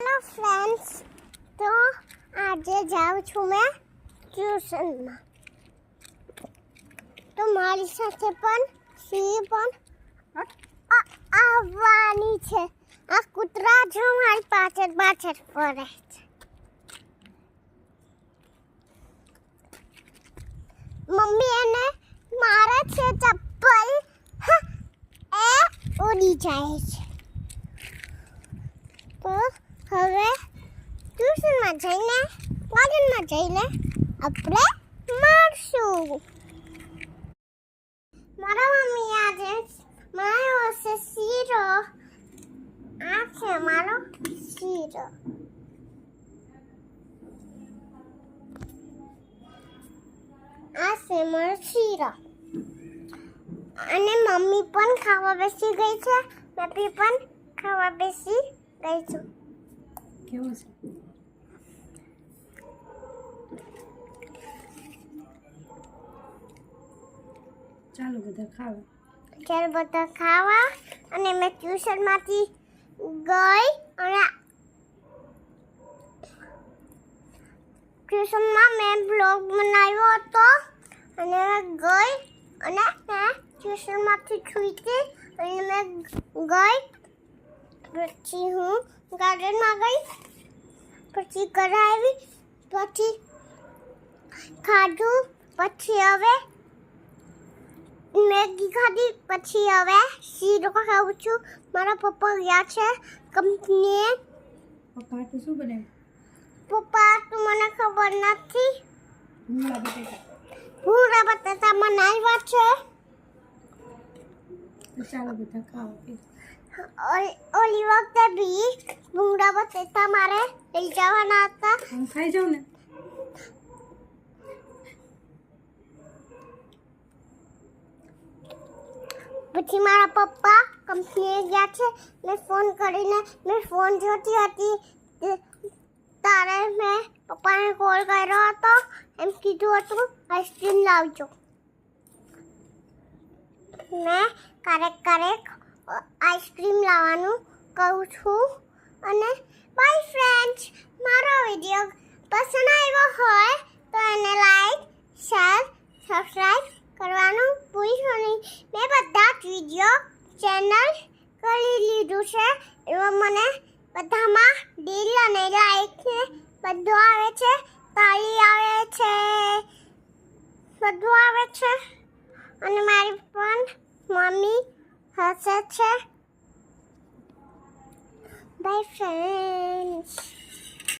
Hello friends તો આજે જાઉં છું મેં ટ્યુશનમાં તો મારી સાથે પણ સી પણ આ- આવવાની છે આ કૂતરા જો મારી પાછળ પાછળ ફરે છે મમ્મી એને મારે છે ચપ્પલ હા, એ ઉડી જાય છે તો હવે ટ્યુશનમાં જઈને ગાર્ડનમાં જઈને આપણે મારશું મારા મમ્મી આજે મારો હશે શીરો. આ છે મારો શીરો. આ છે મારો શીરો. અને મમ્મી પણ ખાવા બેસી ગઈ છે. મમ્મી પણ ખાવા બેસી ગઈ છું. કેવું છે? ચાલો બધા ખાવા. ચાલો બધા ખાવા. અને મેં ટ્યુશનમાંથી ગઈ અને ટ્યુશનમાં મેં બ્લોગ બનાવ્યો હતો. અને મેં ગઈ અને મેં ટ્યુશનમાંથી છૂટી અને મેં ગઈ. પછી હું ગાર્ડનમાં ગઈ. પછી ઘરે આવી. પછી ખાધું. પછી હવે મેગી ખાધી પછી હવે શીરો ખાઉં છું. મારા પપ્પા ગયા છે કંપનીએ. પપ્પા તો શું બને પપ્પા તો મને ખબર નથી. બટેટા. ભૂરા બટાટા બનાવ્યા છે. ચાલો બધા ખાઓ ઓલી વખતે બી ભૂંગળા બટેટા મારે લઈ જવાના હતા. હું ખાઈ જાઉં ને? પછી મારા પપ્પા કંપનીએ ગયા છે. મેં ફોન કરીને, મેં ફોન જોતી હતી. તારે મેં પપ્પાને કોલ કર્યો હતો. એમ કીધું હતું આઈસ્ક્રીમ લાવજો. મેં ક્યારેક ક્યારેક આઈસ્ક્રીમ લાવવાનું કહું છું. અને બાય ફ્રેન્ડ્સ મારો વીડિયો પસંદ આવ્યો હોય, તો એને લાઈક શેર સબસ્ક્રાઈબ કરવાનું ભૂલશો નહીં. મેં બધા જ વીડિયો ચેનલ કરી લીધું છે. એમાં મને બધામાં ડીલ અને લાઈક બધું આવે છે. તાળી આવે છે. બધું આવે છે. અને મારી પણ મમ્મી હસે છે. By friend